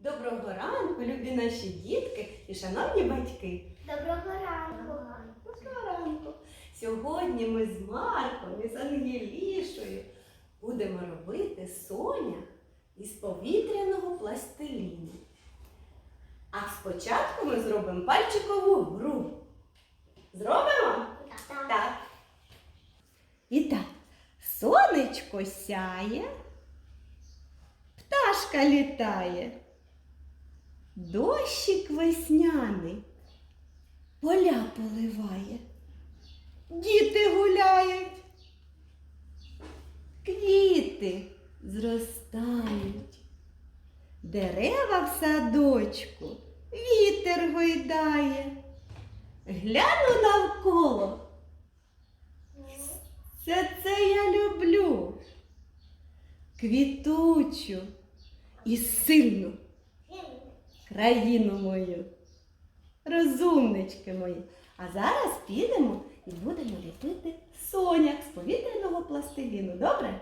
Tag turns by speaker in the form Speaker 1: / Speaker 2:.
Speaker 1: Доброго ранку, любі наші дітки і шановні батьки.
Speaker 2: Доброго ранку.
Speaker 1: Доброго ранку. Сьогодні ми з Марком і з Ангелішою будемо робити соня із повітряного пластиліну. А спочатку ми зробимо пальчикову гру. Зробимо? Так. І так, сонечко сяє, пташка літає, дощик весняний поля поливає, діти гуляють, квіти зростають, дерева в садочку вітер гойдає. Гляну навколо. Все це я люблю. Квітучу і сильну країну мою. Розумнички мої. А зараз підемо і будемо ліпити соняк з повітряного пластиліну. Добре?